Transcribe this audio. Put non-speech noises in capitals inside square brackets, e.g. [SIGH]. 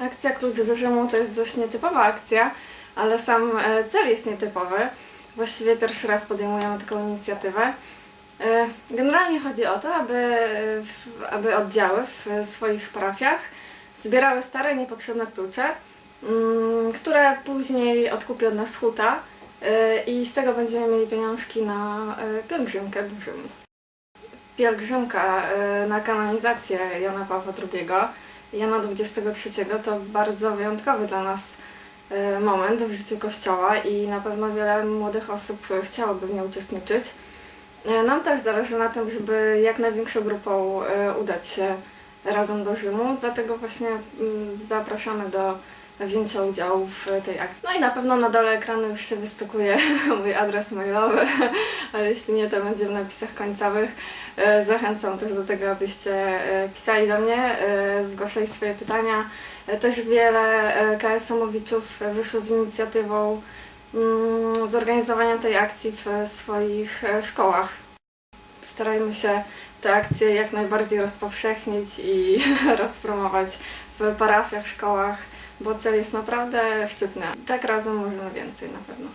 Akcja Klucz do Rzymu to jest dość nietypowa akcja, ale sam e, cel jest nietypowy. Właściwie pierwszy raz podejmujemy taką inicjatywę. E, Generalnie chodzi o to, aby, aby oddziały w swoich parafiach zbierały stare, niepotrzebne klucze, mm, które później odkupi od nas huta e, i z tego będziemy mieli pieniążki na pielgrzymkę do Rzymu. Pielgrzymka na kanonizację Jana Pawła II, Jana XXIII to bardzo wyjątkowy dla nas e, moment w życiu Kościoła i na pewno wiele młodych osób chciałoby w niej uczestniczyć. E, Nam też zależy na tym, żeby jak największą grupą e, udać się razem do Rzymu, dlatego właśnie mm, zapraszamy do wzięcia udziału w tej akcji. No i na pewno na dole ekranu już się wystykuje [LAUGHS] mój adres mailowy, [LAUGHS] ale jeśli nie, to będzie w napisach końcowych. E, Zachęcam też do tego, abyście e, pisali do mnie, e, zgłaszali swoje pytania. Też wiele KSM-owiczów wyszło z inicjatywą mm, zorganizowania tej akcji w swoich szkołach. Starajmy się tę akcję jak najbardziej rozpowszechnić i [LAUGHS] rozpromować w parafiach, szkołach, bo cel jest naprawdę szczytny. Tak razem możemy więcej na pewno.